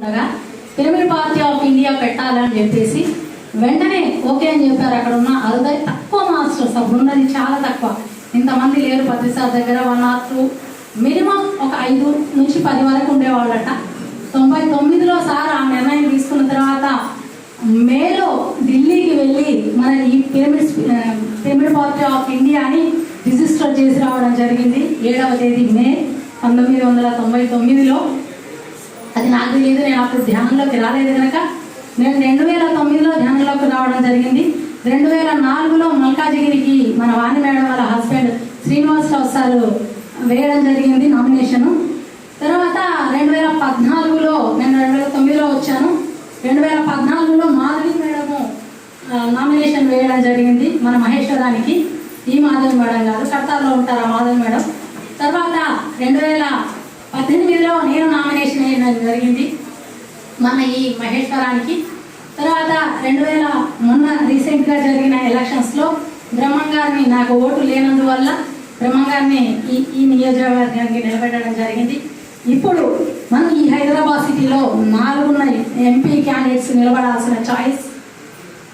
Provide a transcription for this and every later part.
ఉండగా pyramid party of India పెట్టాలని చెప్పేసి వెంటనే ఓకే అని చెప్పారు. అక్కడ ఉన్న అరుదై తక్కువ మాస్టర్స్ అప్పుడు ఉన్నది చాలా తక్కువ. ఇంతమంది లేరు ప్రతిసారి దగ్గర వన్ ఆర్ టూ. మినిమం ఒక ఐదు నుంచి పది వరకు ఉండేవాళ్ళట. తొంభై తొమ్మిదిలో సార్ ఆ నిర్ణయం తీసుకున్న తర్వాత మేలో ఢిల్లీకి వెళ్ళి మన ఈ పిరమిడ్ పిరమిడ్ పార్టీ ఆఫ్ ఇండియాని రిజిస్టర్ చేసి రావడం జరిగింది. ఏడవ తేదీ మే పంతొమ్మిది వందల తొంభై తొమ్మిదిలో. అది నాకు తెలియదు నేను అప్పుడు ధ్యానంలోకి రాలేదు కనుక నేను రెండు వేల తొమ్మిదిలో ధ్యానంలోకి రావడం జరిగింది. రెండు వేల నాలుగులో మల్కాజిగిరికి మన వాణి మేడం వాళ్ళ హస్బెండ్ శ్రీనివాసరావు సార్ వేయడం జరిగింది నామినేషను. తర్వాత రెండు వేల పద్నాలుగులో నేను రెండు వేల తొమ్మిదిలో వచ్చాను. రెండు వేల పద్నాలుగులో మాధవి మేడము నామినేషన్ వేయడం జరిగింది మన మహేశ్వరానికి. ఈ మాధవి మేడం గారు కర్తార్లో ఉంటారు ఆ మాధవి మేడం. తర్వాత రెండు వేల పద్దెనిమిదిలో నేను నామినేషన్ వేయడం జరిగింది. మన ఈ మహేశ్వరానికి. తర్వాత రెండు వేల మొన్న రీసెంట్గా జరిగిన ఎలక్షన్స్లో బ్రహ్మం గారిని నాకు ఓటు లేనందువల్ల బ్రహ్మం గారిని ఈ ఈ నియోజకవర్గానికి నిలబెట్టడం జరిగింది. ఇప్పుడు మనం ఈ హైదరాబాద్ సిటీలో నాలుగున్న ఎంపీ క్యాండిడేట్స్ నిలబడాల్సిన చాయిస్.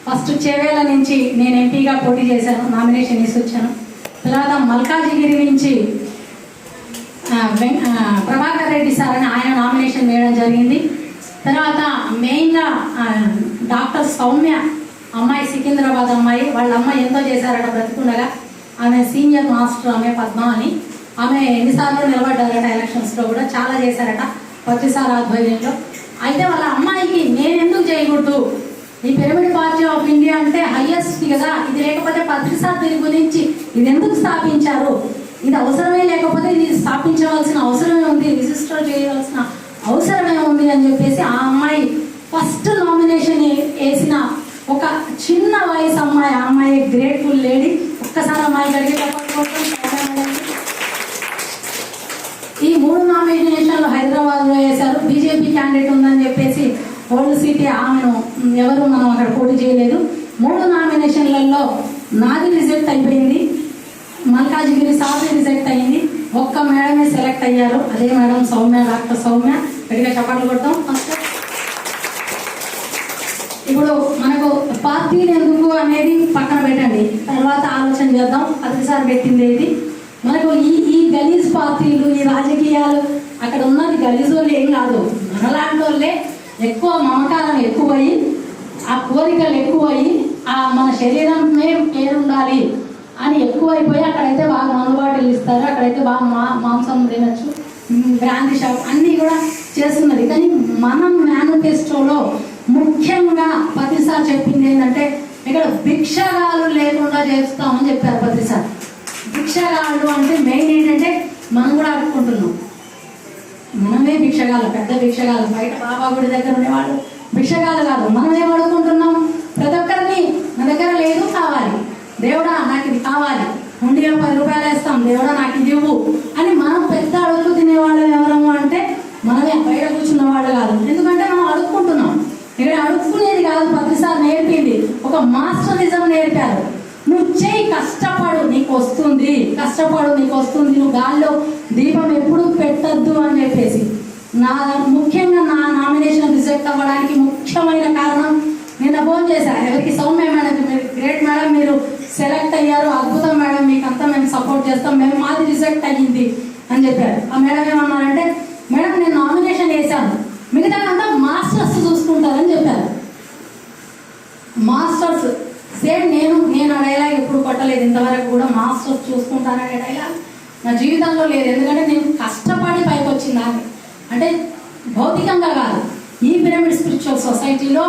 ఫస్ట్ చేవేల నుంచి నేను ఎంపీగా పోటీ చేశాను నామినేషన్ వేసి వచ్చాను. తర్వాత మల్కాజిగిరి నుంచి ప్రభాకర్ రెడ్డి సార్ అని ఆయన నామినేషన్ వేయడం జరిగింది. తర్వాత మెయిన్గా డాక్టర్ సౌమ్య అమ్మాయి సికింద్రాబాద్ అమ్మాయి వాళ్ళ అమ్మాయి ఎంతో చేశారట బ్రతుకుండగా. ఆమె సీనియర్ మాస్టర్ ఆమె పద్మ అని ఆమె ఎన్నిసార్లు నిలబడ్డారట ఎలక్షన్స్లో కూడా చాలా చేశారట ప్రతిసారి ఆధ్వర్యంలో. అయితే వాళ్ళ అమ్మాయికి నేను ఎందుకు చేయకూడదు? ఈ పిరమిడ్ పార్టీ ఆఫ్ ఇండియా అంటే హయ్యెస్ట్ కదా. ఇది లేకపోతే ప్రతిసారి దీని గురించి ఇది ఎందుకు స్థాపించారు? ఇది అవసరమే లేకపోతే ఇది స్థాపించవలసిన అవసరమే ఉంది రిజిస్టర్ చేయవలసిన అవసరమే ఉంది అని చెప్పేసి ఆ అమ్మాయి ఫస్ట్ నామినేషన్ వేసిన ఒక చిన్న వయసు అమ్మాయి ఆ అమ్మాయి గ్రేట్ఫుల్ లేడీ. ఒక్కసారి అమ్మాయి జరిగే ఈ మూడు నామినేషన్లు హైదరాబాద్లో వేశారు. బీజేపీ క్యాండిడేట్ ఉందని చెప్పేసి ఓల్డ్ సిటీ ఆమెను ఎవరు మనం అక్కడ పోటీ చేయలేదు. మూడు నామినేషన్లలో నాది రిజల్ట్ అయిపోయింది. మల్కాజిగిరి సార్లు రిజెక్ట్ అయింది ఒక్క మేడమే సెలెక్ట్ అయ్యారు. అదే మేడం సౌమ్య డాక్టర్ సౌమ్య. గట్టిగా చప్పట్లు కొడతాం ఫస్ట్. ఇప్పుడు మనకు పార్టీ ఎందుకు అనేది పక్కన పెట్టండి. తర్వాత ఆలోచన చేద్దాం. ప్రతిసారి పెట్టింది ఏది? మనకు ఈ ఈ గలీజ్ పార్టీలు ఈ రాజకీయాలు అక్కడ ఉన్నది గలీజ్ వాళ్ళు ఏం కాదు. మనలాంటి వాళ్ళే ఎక్కువ మమకారం ఎక్కువయ్యి ఆ కోరికలు ఎక్కువయ్యి ఆ మన శరీరమే పేరు అని ఎక్కువైపోయి అక్కడైతే బాగా మందుబాటులు ఇస్తారు. అక్కడైతే బాగా మా మాంసం తినచ్చు. గ్రాంతి బ్రాంతి షాప్ అన్నీ కూడా చేస్తున్నది. కానీ మనం మేనిఫెస్టోలో ముఖ్యంగా ప్రతిసారి చెప్పింది ఏంటంటే ఇక్కడ భిక్షగాలు లేకుండా చేస్తామని చెప్పారు ప్రతిసారి భిక్షగాళ్ళు అంటే మెయిన్ ఏంటంటే మనం కూడా అడుక్కుంటున్నాం మనమే భిక్షగాలు పెద్ద భిక్షగాలు బయట బాబా గుడి దగ్గర ఉండేవాళ్ళు భిక్షగాలు కాదు. మనమే ఏం అడుగుకుంటున్నాం ప్రతి ఒక్కరిని నా దగ్గర లేదు కావాలి. దేవుడా నాకు ఇది కావాలి. ఉండిగా పది రూపాయలు వేస్తాం. దేవుడా నాకు ఇది ఇవ్వు అని మనం పెద్ద అడుగు తినేవాళ్ళు ఎవరము అంటే మనమే. బయట కూర్చున్న వాళ్ళు కాదు. ఎందుకంటే మనం అడుక్కుంటున్నాం. ఇక్కడ అడుక్కునేది కాదు. ప్రతిసారి నేర్పింది. ఒక మాస్టరిజం నేర్పారు. నువ్వు చేయి కష్టపడు నీకు వస్తుంది. కష్టపడు నీకు వస్తుంది. నువ్వు గాల్లో దీపం ఎప్పుడు పెట్టద్దు అని చెప్పేసి. నా ముఖ్యంగా నా నామినేషన్ రిజెక్ట్ అవ్వడానికి ముఖ్యమైన కారణం నిన్న ఫోన్ చేశాను ఎవరికి సౌమ్య మేడం మీరు గ్రేట్ మేడం మీరు సెలెక్ట్ అయ్యారు. అద్భుతం మేడం మీకు అంతా మేము సపోర్ట్ చేస్తాం. మేము మాది రిజెక్ట్ అయ్యింది అని చెప్పారు. ఆ మేడం ఏమన్నారంటే మేడం నేను నామినేషన్ వేశాను. మిగతా అంతా మాస్టర్స్ చూసుకుంటారని చెప్పారు. మాస్టర్స్ సేమ్ నేను నేను ఆ డైలాగ్ ఎప్పుడు కొట్టలేదు. ఇంతవరకు కూడా మాస్టర్స్ చూసుకుంటాననే డైలాగ్ నా జీవితంలో లేదు. ఎందుకంటే నేను కష్టపడి పైకి వచ్చింది దాన్ని. అంటే భౌతికంగా కాదు. ఈ పిరమిడ్ స్పిరిచువల్ సొసైటీలో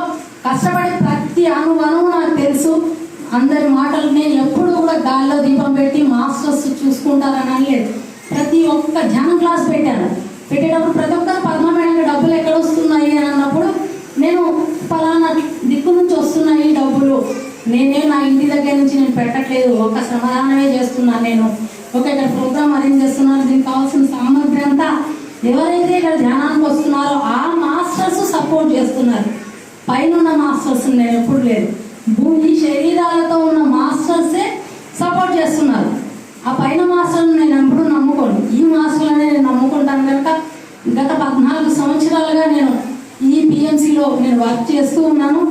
కష్టపడి ప్రతి అనుభవం నాకు తెలుసు. అందరి మాటలు నేను ఎప్పుడు కూడా గాల్లో దీపం పెట్టి మాస్టర్స్ చూసుకుంటారని అనలేదు. ప్రతి ఒక్క ధ్యానం క్లాస్ పెట్టాను. పెట్టేటప్పుడు ప్రతి ఒక్కరు పద్మ మేడంకి డబ్బులు ఎక్కడ వస్తున్నాయి? అని అన్నప్పుడు నేను ఫలానా దిక్కు నుంచి వస్తున్నాయి డబ్బులు. నేనే నా ఇంటి దగ్గర నుంచి నేను పెట్టట్లేదు. ఒక సమాధానమే చేస్తున్నాను నేను. ఒక ఇక్కడ ప్రోగ్రామ్ అరేంజ్ చేస్తున్నాను. దీనికి కావాల్సిన సామర్థ్యం అంతా ఎవరైతే ఇక్కడ ధ్యానానికి వస్తున్నారో ఆ మాస్టర్స్ సపోర్ట్ చేస్తున్నారు. పైన మాస్టర్స్ నేను ఎప్పుడు లేదు భూమి శరీరాలతో ఉన్న మాస్టర్సే సపోర్ట్ చేస్తున్నారు. ఆ పైన మాస్టర్ని నేను ఎప్పుడు నమ్ముకోను. ఈ మాస్టర్లనే నేను నమ్ముకుంటాను కనుక గత పద్నాలుగు సంవత్సరాలుగా నేను ఈ పిఎంసిలో నేను వర్క్ చేస్తూ ఉన్నాను.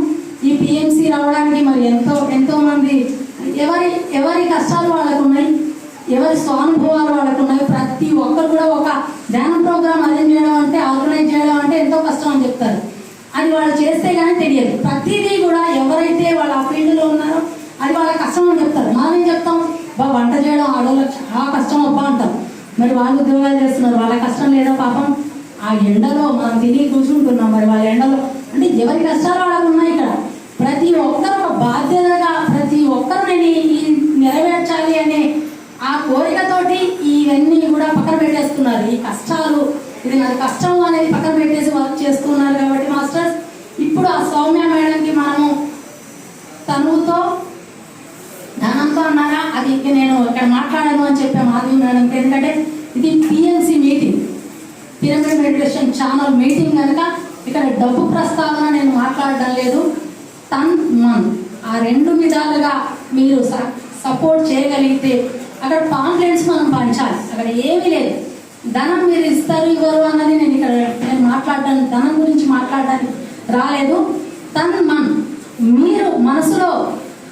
ఈ పిఎంసి రావడానికి మరి ఎంతో ఎంతోమంది ఎవరి ఎవరి కష్టాలు వాళ్ళకు ఉన్నాయి ఎవరి స్వానుభవాలు వాళ్ళకు ఉన్నాయి ప్రతి ఒక్కరు కూడా ఒక ధ్యాన ప్రోగ్రామ్ అరేంజ్ చేయడం అంటే ఆర్గనైజ్ చేయడం అంటే ఎంతో కష్టం అని చెప్తారు. అది వాళ్ళు చేస్తే కానీ తెలియదు. ప్రతిదీ కూడా ఎవరైతే వాళ్ళ ఆ ఫీల్డ్లో ఉన్నారో అది వాళ్ళ కష్టం అని చెప్తారు. మనమేం చెప్తాం? బా వంట చేయడం ఆడవాళ్ళకి చాలా కష్టం అబ్బా అంటాం మరి వాళ్ళు ఉద్యోగాలు చేస్తున్నారు. వాళ్ళ కష్టం లేదా పాపం? ఆ ఎండలో మనం తిని కూర్చుంటున్నాం. మరి వాళ్ళ ఎండలో అంటే ఎవరి కష్టాలు వాళ్ళకు ఉన్నాయి ఇక్కడ? ప్రతి ఒక్కరు ఒక బాధ్యతగా ప్రతి ఒక్కరు నేను నెరవేర్చాలి అనే ఆ కోరికతోటి ఇవన్నీ కూడా పక్కన పెట్టేస్తున్నారు. ఈ కష్టాలు ఇది నాకు కష్టం అనేది పక్కన పెట్టేసి వర్క్ చేస్తున్నారు కాబట్టి మాస్టర్స్ ఇప్పుడు ఆ సౌమ్య మేడంకి మనము తనుతో అన్నారా అది నేను ఇక్కడ మాట్లాడాను అని చెప్పే మాధవి మేడంకి ఎందుకంటే ఇది PNC meeting pyramid meditation channel meeting కనుక ఇక్కడ డబ్బు ప్రస్తావన నేను మాట్లాడడం లేదు. తన్ మన్ ఆ రెండు విధాలుగా మీరు సపోర్ట్ చేయగలిగితే అక్కడ పాంప్లెట్స్ మనం పంచాలి. అక్కడ ఏమీ లేదు. ధనం మీరు ఇస్తారు ఇవ్వరు అన్నది నేను ఇక్కడ నేను మాట్లాడడానికి ధనం గురించి మాట్లాడడానికి రాలేదు. తన్ మన్ మీరు మనసులో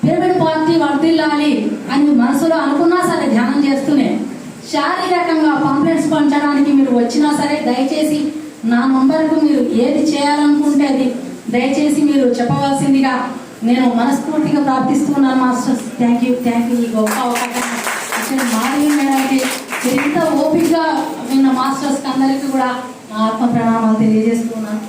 పిరమిడ్ పార్టీ వర్దిల్లాలి అని మనసులో అనుకున్నా సరే ధ్యానం చేస్తూనే శారీరకంగా పాంప్లెట్స్ పంచడానికి మీరు వచ్చినా సరే దయచేసి నా నంబర్కు మీరు ఏది చేయాలనుకుంటే అది దయచేసి మీరు చెప్పవలసిందిగా నేను మనస్ఫూర్తిగా ప్రార్థిస్తున్నాను masters. Thank you thank you ఈ గొప్ప అవకాశం ఇచ్చిన మాధవి మేడానికి మీరు ఓపికగా విన్న మాస్టర్స్కి అందరికీ కూడా నా ఆత్మ ప్రణామాలు తెలియజేస్తున్నాను.